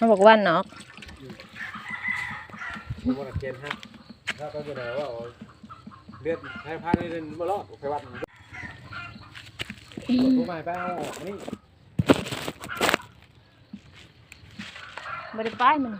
เขาบอกวันเนาะผมว่าเกณฑ์ฮะถ้าก็จะได้ว่าเอาเลือดให้พาได้เดินบ่รอดไปวัดผู้ใหม่ไปเอาออกนี่บริป้ายมัน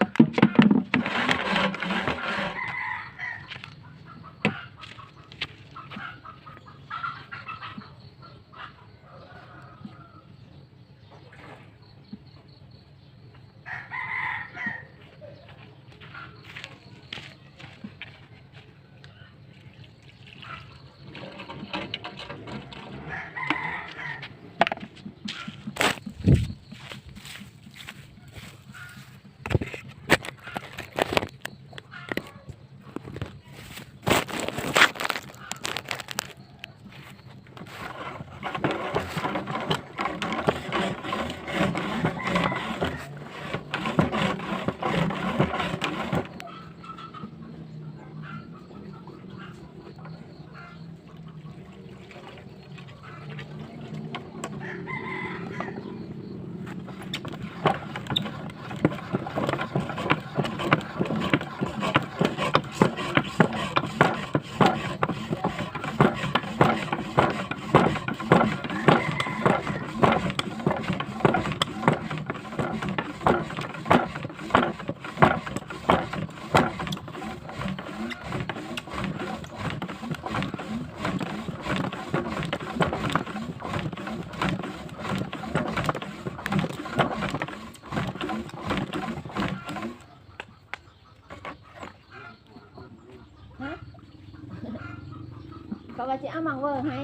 ว่าจะเอามังเวอร์ให้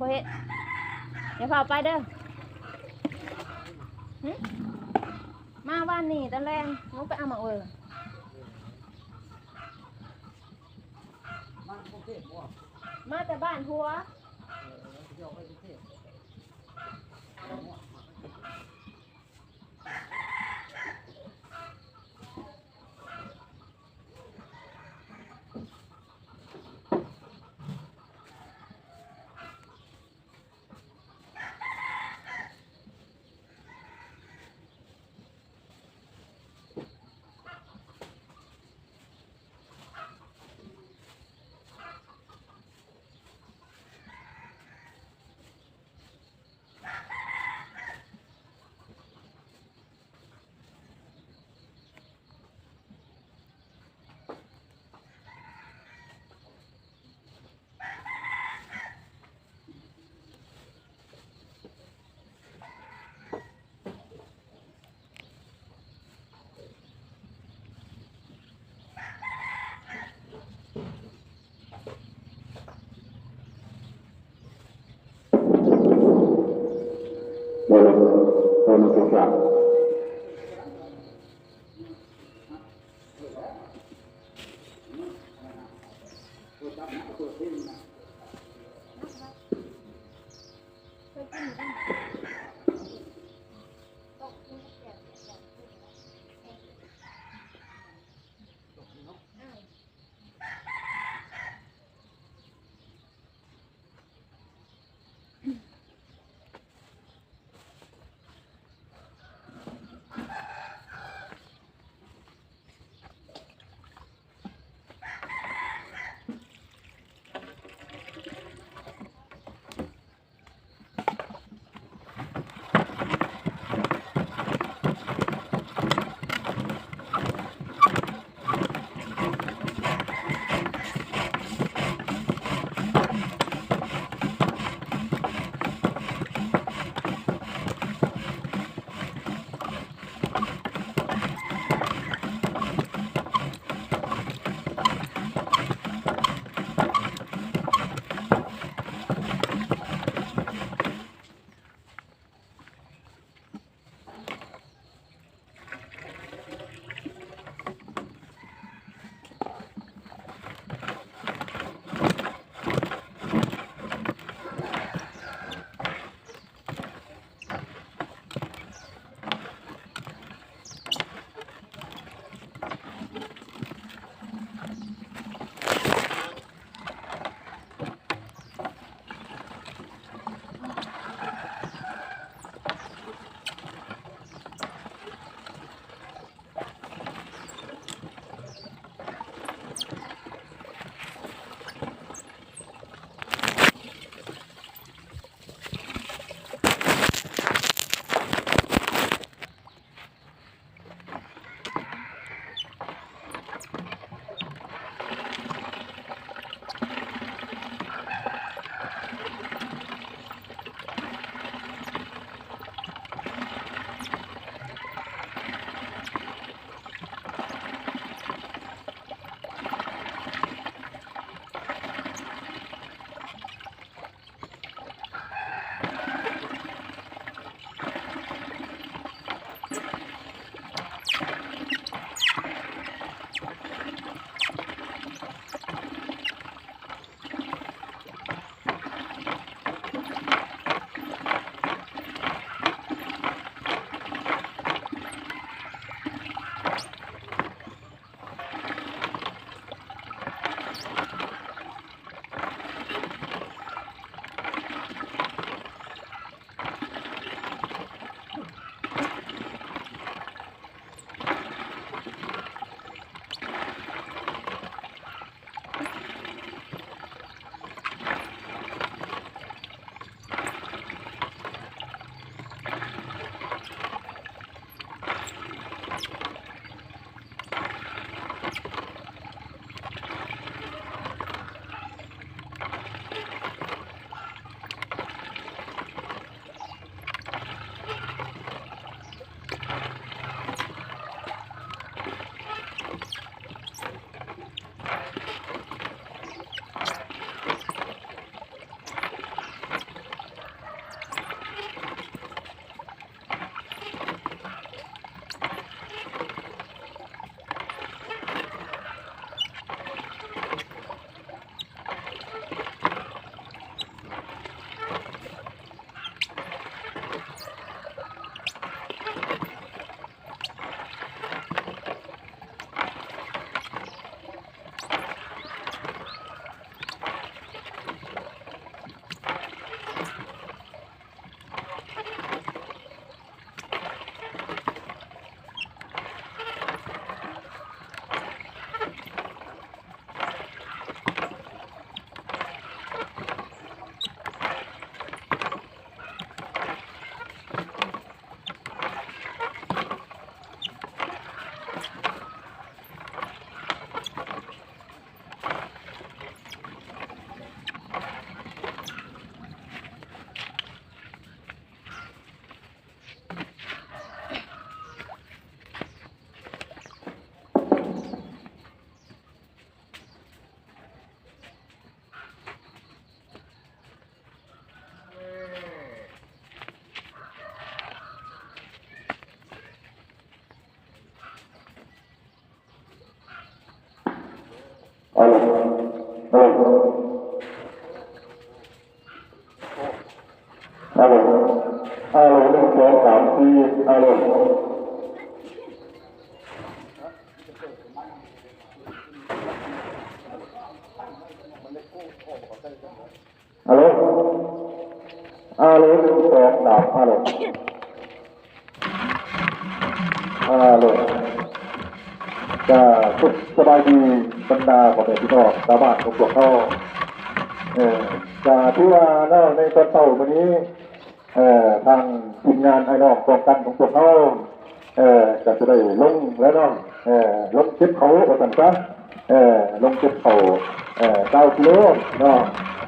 บ่เฮ็ดอย่าพาไปเด้อมาบ้านนี่ตอนแรกมึงไปเอามังเวอร์มาแต่บ้านหัว Islam. อารมณ์อารมณ์หนึ่งสองสามสี่อารมณ์อารมณ์อารมณ์หนึ่งสองสามอารมณ์อารมณ์จะพุทธ สบายดีบรรดาของเด็กพี่น้องชาวบ้านของพวกเขาเออจะที่ว่าเนาในตอนเต่าวันนี้เอ่อทางทีมงานไอ้น้องกองกันของพวกเขาเอ่อจะจะได้ลงแล้วเนาะเอ่อลงเก็บเขาว่าสันซะเอ่อลงเก็บเขาเอ่อเก้ากิโลเนาะ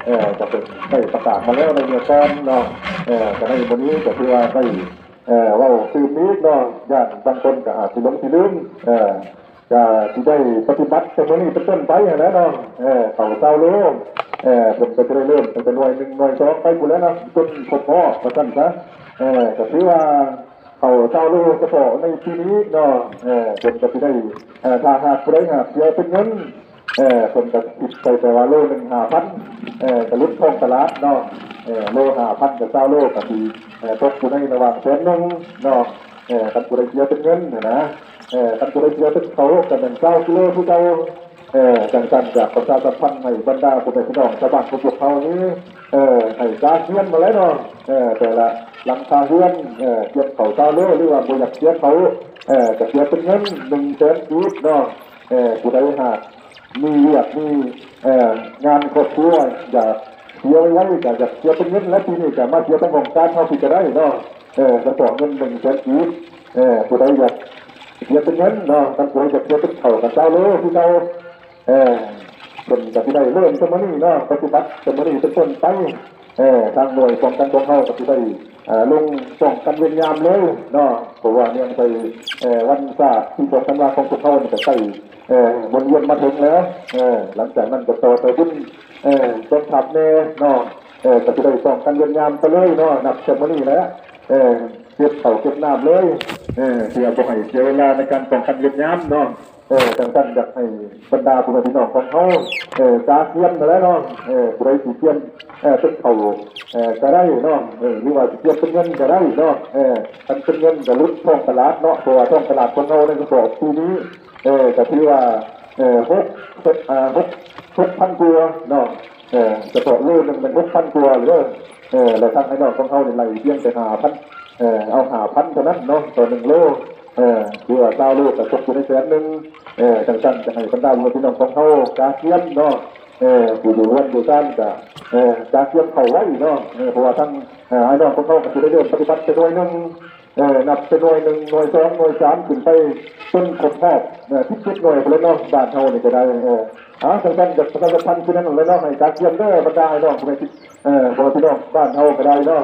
เอ่อจะเป็นได้ประกาศมาแล้วในเมืองก้อนเนาะเอ่อจะได้วันนี้จะที่ว่าได้เอ่อว่าซื้อมีดเนาะญาติบางคนก็อาจจะลงที่ลืมเอ่อ จะที่ได้ปฏิบัติจะมือนี้เป็นต้นไปอย่างนั้นเนาะเออเขาเศร้าโล่งเออผมก็จะได้เริ่มตั้งแต่หน่วยหนึ่งหน่วยสองไปกูแล้วนะจนครบพ่อประกันซะเออก็ถือว่าเขาเศร้าโล่กระโปงในที่นี้เนาะเออผมก็จะได้เออถ้าหากผู้หากเสียเป็นเงินเออผมก็ติดใจแต่ว่าโลหนึ่งห้าพันเออกระลุกทองตลาดเนาะเออโลห้าพันกับเศร้าโลก็คือเออตกอยู่ในระหว่างแสนหนึ่งเนาะเออกันผู้ใดเสียเป็นเงินเนนะ เอ่อกันตัวเชื่อตึกเขากันเป็นเก้ากิโลผู้เจ้าเออจังกันจากประชาสัมพันธ์ให้บรรดาผู้เป็นพี่น้องชาวบ้านพวกเขานี้เออให้การเฮือนมาแล้วเนาะเออแต่ละหลังคาเฮือนเออเก็บเขาเก้าโลหรือว่าบ่อยากเสียเขาเออจะเสียเป็นเงินหนึ่งแสนกีบเนาะเออผู้ใดหากมีเรียกมีเอองานครอบครัวอยากเสียไว้อยากจะเสียเป็นเงินและทีนี้จะมาเสียเป็นของการเท่าที่จะได้เนาะเออกระสอเงินหนึ่งแสนกีบเออผู้ใดอยาก เสียเป็นเงินเนาะกันป่วจะเสียเป็นเข่ากับเจ้าโลที่เราเออเป็นกับที่ได้เริ่มสมัยนี้เนาะปฏิบัติสมัยนี้เป็นต้นไปเออทางหน่วยป้องกันตัวเข้ากับที่ได้อ่าลงป้องกันเวียนยามเลยเนาะเพราะว่าเนี่ยไปเออวันศาสตร์ที่สองธันวาคมพวเข้าเนี่ยจะใส่เออวนเวียนมาถึงแล้วเออหลังจากนั้นก็ต่อไปบุญเออต้นทับเน่เนาะเออกับที่ได้ป้องกันเวียนยามไปเลยเนาะนับสมัยนี้แล้วเออเก็บเขาเก็บน้ำเลย เออเพื่อบ่ให้เสียเวลาในการป้องกันเวียดนามเนาะเออจังกันอยากให้บรรดาผู้พี่น้องของเขาเออกาเทียนมาแล้วเนาะเออผู้ใดสิเทียนเออเป็นเขาเออก็ได้เนาะเออหรือว่าสิเทียนเป็นเงินก็ได้เนาะเออมันเป็นเงินก็ลุดท้องตลาดเนาะเพราะว่าท้องตลาดคนเราในกระสอบปีนี้เออก็ถือว่าเออหกเจ็ดอ่าหกหกพันตัวเนาะเออกระสอบลูกหนึงเป็นหกพันตัวเลยเออแล้วทางไอ้น้องของเขาในไรเพียงแต่หาพัน เออเอาหาพันเท่านั้นเนาะต่อหนึ่งโลเออคือว่าเก้าลูกแต่ตกอยู่ในแสนหนึ่งเออจังจันจะให้บรรดาบุญพี่น้องของเขากาเทียมเนาะเอออยู่อยู่วันอยู่กันกะเออกาเทียมเขาไว้เนาะเพราะว่าทั้งไอ้น้องของเขาก็จะได้เริ่มปฏิบัติไปด้วยหนึ่งเออนับเป็นหน่วยหนึ่งหน่วยสองหน่วยสามขึ้นไปจนครบแพทย์เออที่คิดหน่วยไปเลยเนาะบ้านเขาเนี่ยก็ได้เอออ๋อจังจันจะประชาสัมพันธ์คือนั่นเลยเนาะให้กาเทียมเด้อบรรดาไอ้น้องผู้ใดที่เออบอกพี่น้องบ้านเขาก็ได้เนาะ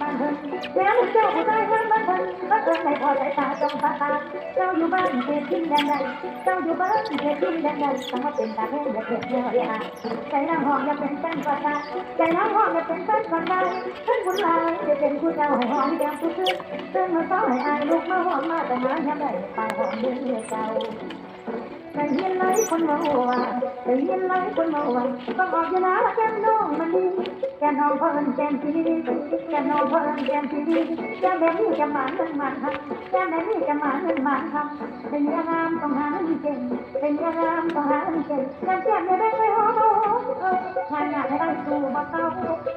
บ้านเพิ่นแล้วเจ้าผู้ชายเพิ่นบ้านเพิ่นบ้านเพิ่นในพอใจตาจงตาตาเจ้าอยู่บ้านเขตทินแดนใดเจ้าอยู่บ้านเขตทินแดนใดต้องมาเป็นตาแห้งอย่ยอะอย่าใจน้ำหอมอย่าเป็นแป้นปากกาใจน้ำหอมอย่านแป้นปากกาท่านบุญหลายจะเป็นเจ้าให้หอมแก้มผู้ซื้อเตือนมาซ้อให้อายลูกมาหอมมาแต่หาอย่าได้ปากหออนเดียวเก่าได้ยินหมคนมาว่าได้ยินไหมคนมาว่าต้องออกยาลาแก้มน้องมันดีแก้มน้องเพิ่นแก้มทีแก้มน้องเพิ่นแก้มทีแก้มแบบนี้จะหมานเงินหมานครับแก้มแบบนี้จะหมานเงินหมานครับเป็นยางามต้องหาเงินเก่งเป็นยางามต้องหาเงินเก่งแก้มแก้มไม่ได้ไม่หอมงานหนักให้ได้สู้บ่เต้า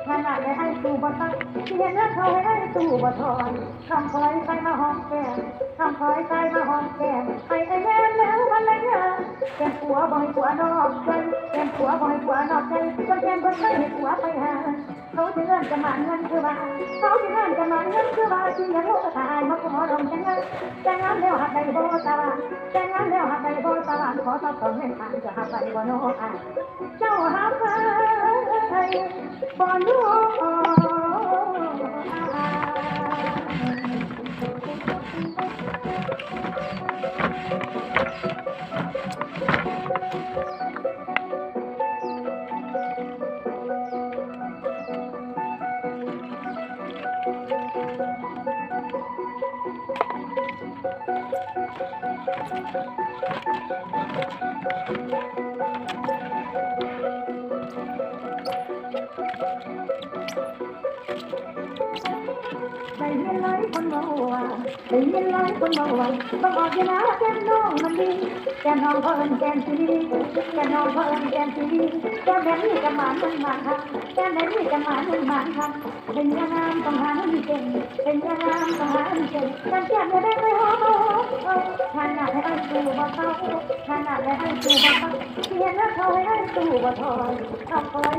งานหนักให้ได้สู้บ่เต้าเสียเนื้อเขาให้ได้สู้บ่ถอนคำคอยใครมาหอมแก้มคำคอยใครมาหอมแก้มไวบ่ให้ผัวนอกใจแกมผัวบ่ให้ผัวนอกใจจนแกมเพิ่นเคยให้ผัวไปหา เขาจะเงินจะมาเงินคือว่า เขาจะเงินจะมาเงินคือว่าจริงอย่างลูกตายมาขอลงแต่งงานแต่งงานแล้วหักใดบ่ตาแต่งงานแล้วหักใดบ่ตาขอตอบตองให้ทานจะหักไปบ่โนอกอะเจ้าหักไปบ่โน คนบอกว่าได้ยินหลายคนบอกว่าต้องออกอยู่นะแก้มน้องมันดีแก้มน้องเพิ่นแก้มสีดีแก้มน้องเพิ่นแก้มสีดีแก้มแบบนี้ก็หมานมันมานครับแก้มแบบนี้ก็หมานมันมานครับเป็นยังงามต้องหาให้เก่งเป็นยังงามต้องหาให้เก่งการแก้มจะได้ไม่หอมขนาดให้ไอ้สู่บ่เศร้าขนาดให้ไอ้สู่บ่เศร้าเพียงแล้วเขาให้ไอ้สู่บ่ถอยเอาคอย